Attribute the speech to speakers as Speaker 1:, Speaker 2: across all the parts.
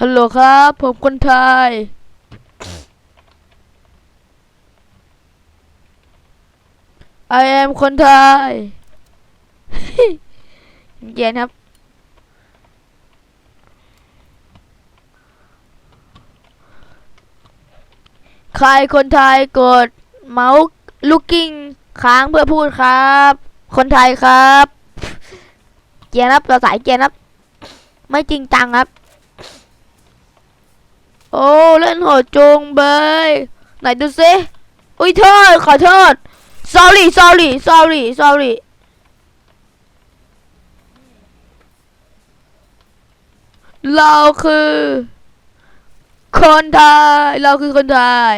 Speaker 1: ฮัลโหลครับ ผมคนไทย I am คนไทยเย็นครับ ใครคนไทยกดเมาส์ลูกกิ้งค้างเพื่อพูดครับ คนไทยครับ เกียร์ครับเราสายเกียร์ครับ ไม่จริงจังครับ โอ้เล่นโหดจุงเบยไหนดูซิอุ้ยโทษขอโทษ sorry sorry sorry sorry เราคือ คนไทย เราคือคนไทย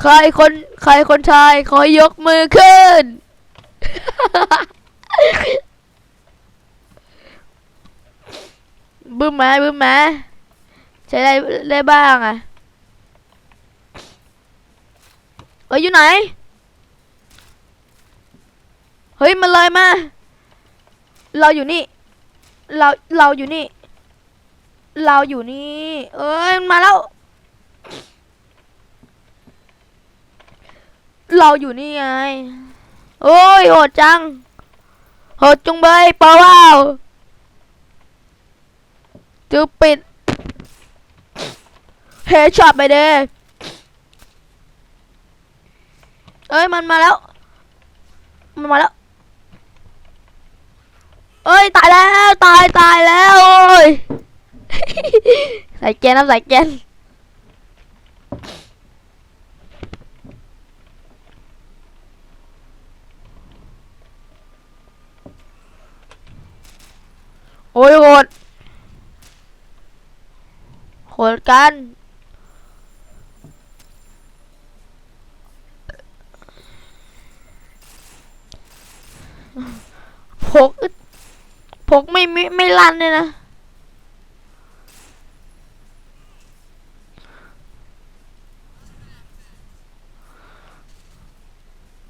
Speaker 1: ใครคน ใครคนไทย ขอยกมือขึ้น บึ้มไหมบึ้มไหมใช้ได้ได้บ้างอะเฮ้ยอยู่ไหน เฮ้ยมันเลยมา เราอยู่นี่ เราเราอยู่นี่ เราอยู่นี่ เอ้ยมันมาแล้ว เราอยู่นี่ไง โอ้ยโหดจัง โหดจุงเบยเปล่า จูปิดเฮช็อตไปเด้เอ้ยมันมาแล้ว มันมาแล้ว เอ้ยตายแล้วตายตายแล้วโอ้ยใส่แกนนะใส่แกนโอ้ยโหด โหดกันพกพกไม่ไม่ไม่ลั่นเลยนะ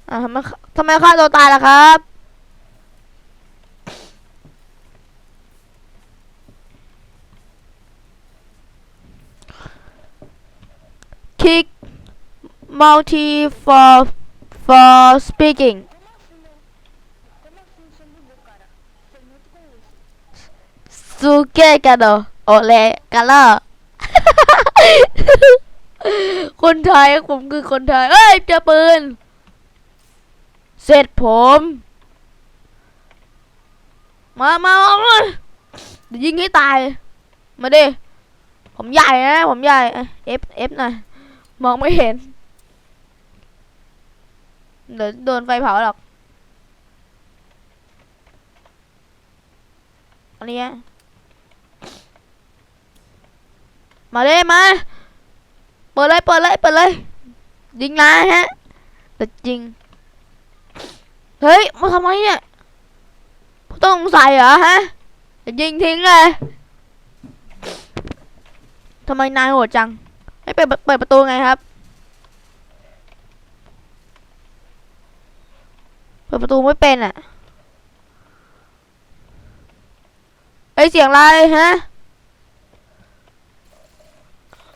Speaker 1: อ่าทำไมทำไมฆ่าตัวตายล่ะครับ multi for for speaking Suke กันเหรอโอเลกันล่ะคนไทยผมคือคนไทย เอ้ยเจอปืน เสร็จผม มามามาเดี๋ยวยิงให้ตาย มาดิ ผมใหญ่นะ ผมใหญ่ เอฟเอฟหน่อย มองไม่เห็น เดี๋ยวโดนไฟเผาหรอก อันนี้มาเลยมา เปิดเลย เปิดเลย เปิดเลย ยิงนายฮะแต่จริง เฮ้ย มาทำไมเนี่ย ต้องสงสัยเหรอฮะจะยิงทิ้งเลยทำไมนายโหดจัง ให้เปิดเปิดประตูไงครับ ปิดประตูไม่เป็นอะไอยเสียงอะไรฮะ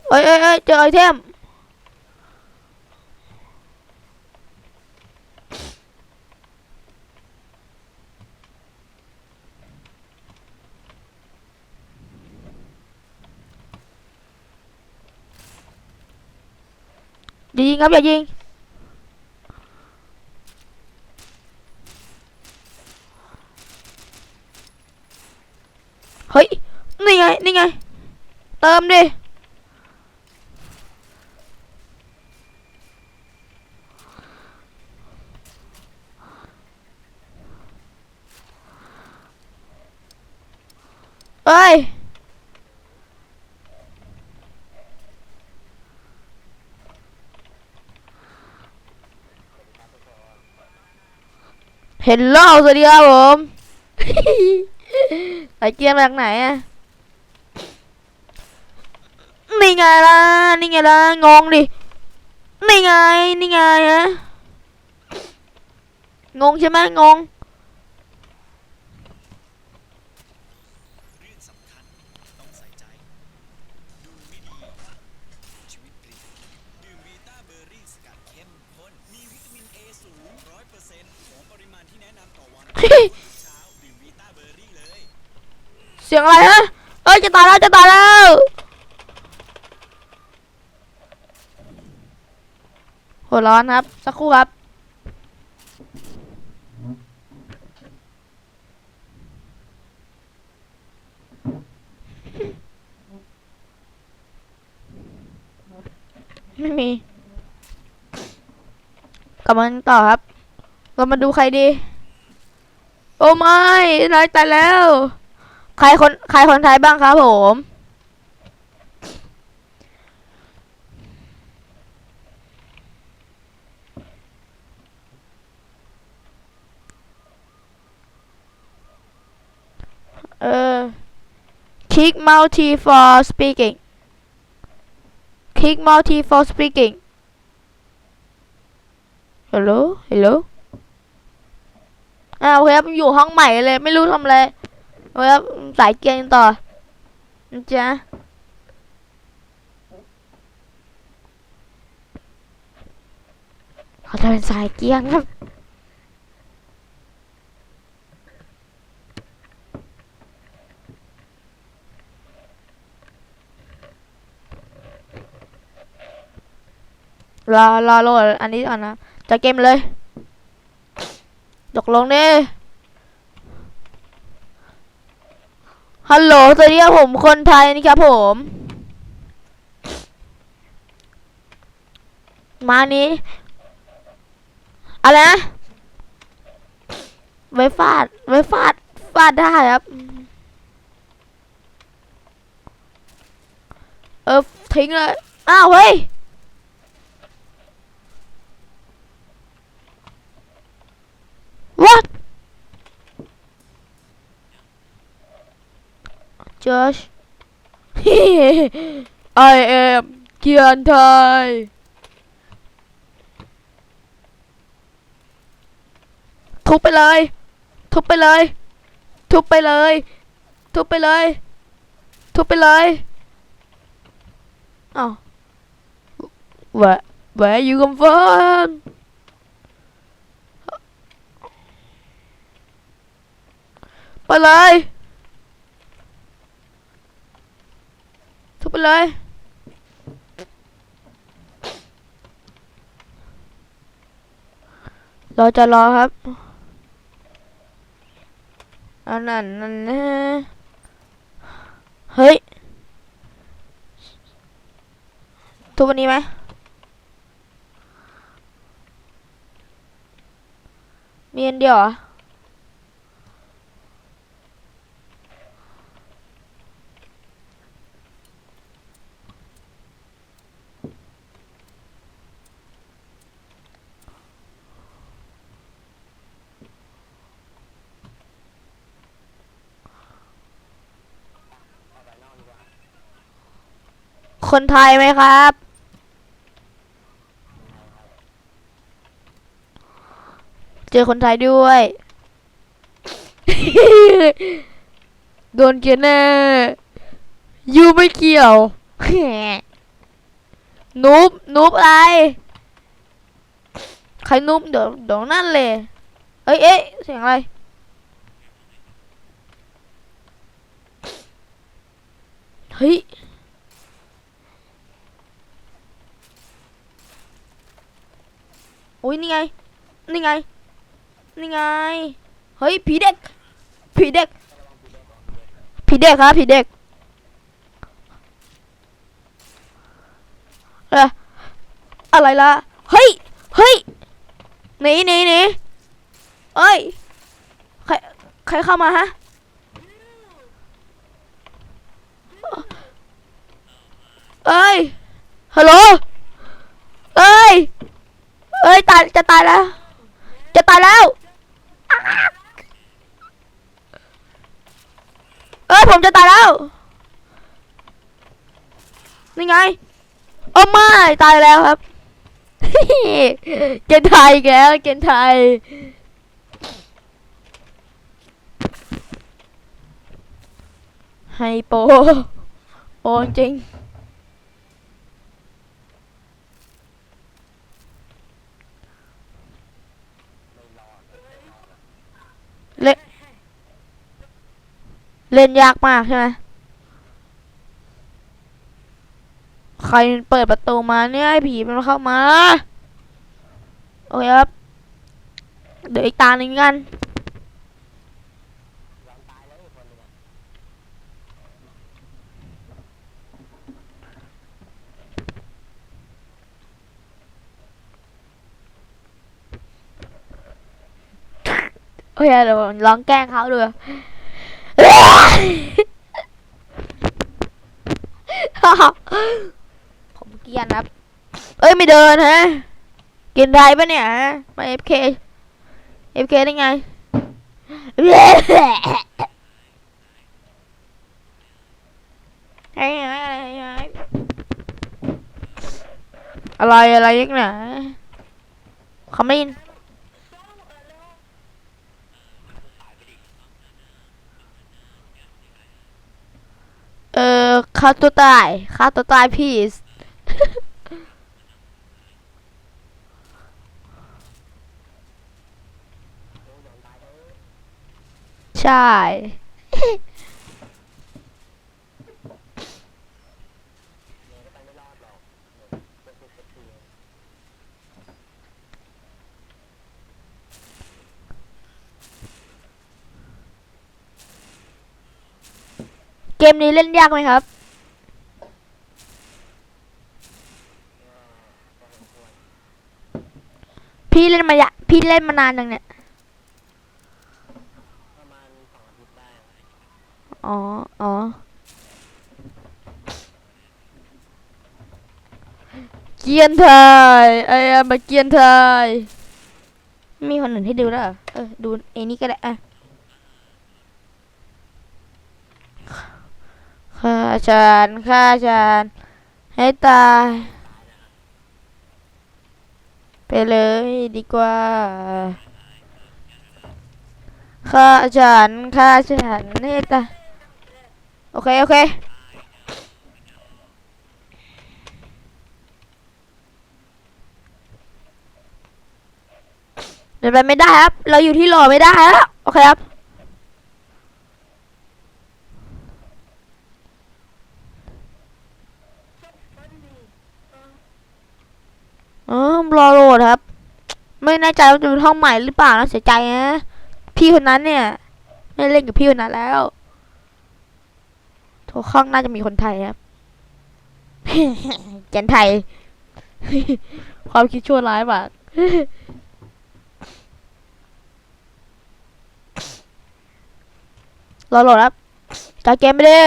Speaker 1: เอ้ยเอ้ยเอ้ยเจอไอเทมอย่ายิงครับอย่ายิง เฮ้ย นี่ไงนี่ไงเติมดิเอ้ยเห็ นี่ไงล่ะ นี่ไงล่ะ งงดิ นี่ไง นี่ไงฮะ งงใช่ไหมงง เสียงอะไรฮะ เอ้ย จะตายแล้ว จะตายแล้ว หัวร้อนครับ สักครู่ครับ ไม่มี กลับมาต่อครับ เรามาดูใครดี โอ้ไม่น้อยตายแล้ว ใครคน ใครคนไทยบ้างครับผม เออ Kick multi for speaking Kick multi for speaking Hello Hello อ่าโอเคครับอยู่ห้องใหม่เลยไม่รู้ทำอะไรโอเคครับสายเกียร์ต่อนะจ๊ะเขาจะเป็นสายเกียร์ครับ รอรอโหลดอันนี้ก่อนนะจะเกมเลยตกลงดิฮัลโหลสวัสดีครับผมคนไทยนี่ครับผม มานี้อะไรนะไว้ฟาดไว้ฟาดฟาดได้ครับ เออทิ้งเลย อ้าวเฮ้ย What? Josh. I am เกียนไทยทุบไปเลย ทุบไปเลย ทุบไปเลย ทุบไปเลย ทุบไปเลยอ้าว Where Where you come from ไปเลยทุบไปเลยเราจะรอครับอันนั้นนั่นนะเฮ้ย ทุบวันนี้ไหมมีอันเดียวเห คนไทยไหมครับ เจอคนไทยด้วย โดนเกียร์แน่ยูไม่เกี่ยวนูบนูบอะไร ใครนูบเดี๋ยวเดี๋ยวนั่นเลย เอ้ยเอ๊ะเสียงอะไรเฮ้ย อ้ยนี่ไง นี่ไง นี่ไง เฮ้ยผีเด็ก ผีเด็ก ผีเด็กครับผีเด็กอะอะไรล่ะ เฮ้ย เฮ้ย หนีหนีหนีเอ้ย ใคร ใครเข้ามาฮะ เอ้ย ฮัลโหล อ้ยตายจะตายแล้ว จะตายแล้วเอ้ยผมจะตายแล้วนี่ไงโอ้ไม่ตายแล้วครับเกณฑ์ไทยอีกแล้วเกณฑ์ไทยไฮโปโอ้จริง เเล่นยากมากใช่ไหมใครเปิดประตูมาเนี่ยให้ผีมันเข้ามา โอเคครับ เดี๋ยวอีกตาหนึ่งกัน
Speaker 2: ยอาล่ะ
Speaker 1: โอเคเดี๋ยวลองแกล้งเขาดู ผมเกรียนครับ เอ้ยไม่เดินฮะ กินไรปะเนี่ยฮะ มา FK FK ได้ไง อะไรอะไรอะไรยังไงเขาไม่ยิน เออ ฆ่าตัวตายฆ่าตัวตายพี่ใช่
Speaker 2: เดี๋ยวก็ไปไม่รอดหรอกเดี๋ยวเป็นสิบสิบปี
Speaker 1: เกมนี้เล่นยากไหมครับ
Speaker 2: ก็สมควร
Speaker 1: พี่เล่นมายะพี่เล่นมานานยังเนี่ย
Speaker 2: ประมาณสองอาทิตย์ได้
Speaker 1: อ๋อ อ๋อ เกียนไทยไอ้อะมาเกียนไทยมีคนอื่นให้ดูแล้วเหรอเออ ดูไอ้นี่ก็ได้อะฆ่า ฉันฆ่าฉันให้ตาย ไปเลยดีกว่าฆ่าฉันฆ่าฉันให้ตาย โอเค โอเคเดินไปไม่ได้ครับ เราอยู่ที่หลไม่ได้แล้ว โอเคครับ อ๋อ รอโหลดครับ ไม่แน่ใจว่าจะเป็นห้องใหม่หรือเปล่านะเสียใจนะ พี่คนนั้นเนี่ย ไม่เล่นกับพี่คนนั้นแล้วโทรข้องน่าจะมีคนไทยครับเจนไทย ความคิดชั่วร้ายมากรอโหลดครับจากเกมไปเลย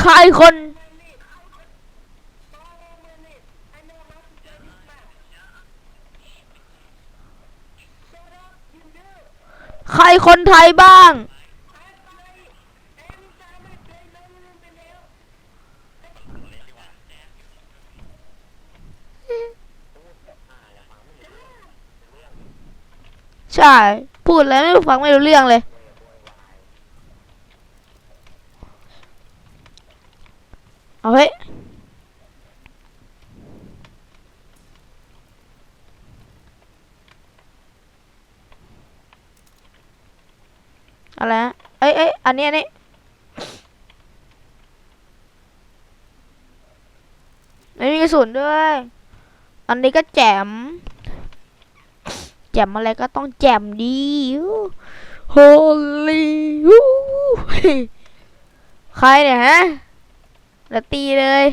Speaker 1: ใครคน ใครคนไทยบ้าง ใช่ พูดแล้วไม่ฟังไม่รู้เรื่องเลย เอาเฮ้ยอะไรเอ้ยเอ้ยอันนี้อันนี้ไม่มีกระสุนด้วย อันนี้ก็แจม แจมอะไรก็ต้องแจมดีโฮลีใครเนี่ยฮะ เดี๋ยวตีเลย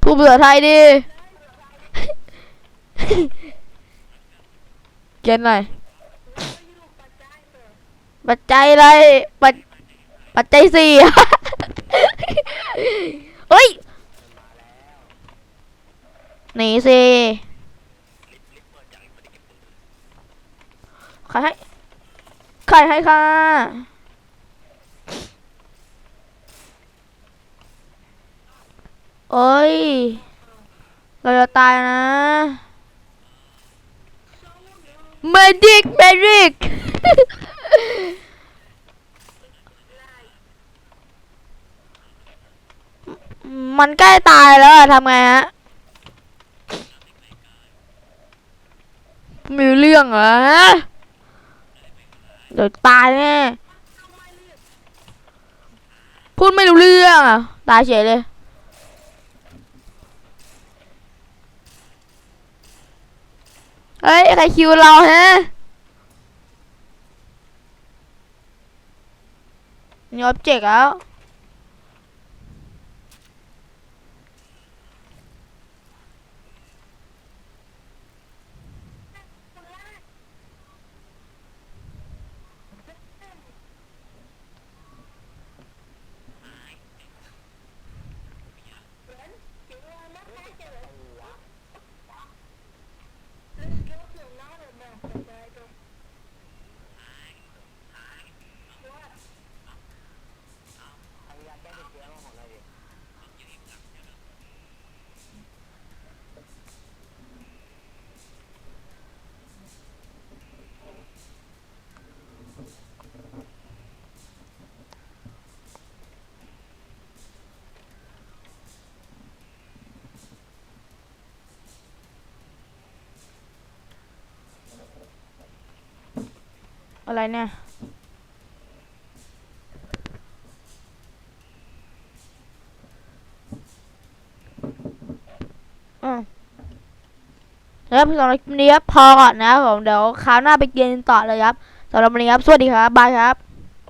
Speaker 1: พูดภาษาไทยดิเขียนหน่อย ปัจจัยอะไร ปัจปัจจัยสี่เฮ้ย หนีสิ ขายให้ขายให้ค่ะ โอ้ย เราจะตายนะเมดิกเมดิกมันใกล้ตายแล้วทำไงฮะ มีเรื่องเหรอ เดี๋ยวตายแน่พูดไม่รู้เรื่องอะ ตายเฉยเลย เฮ้ย ใครคิวเราฮะมีออบเจกต์แล้ว
Speaker 2: เอายาแก้ติดเชื้อมาของเราดิ
Speaker 1: อะไรเนี่ย อืมแล้วสำหรับคลิปนี้ครับพอก่อนนะครับผมเดี๋ยวคราวหน้าไปเรียนต่อเลยครับสำหรับวันนี้ครับ สวัสดีครับ บายครับ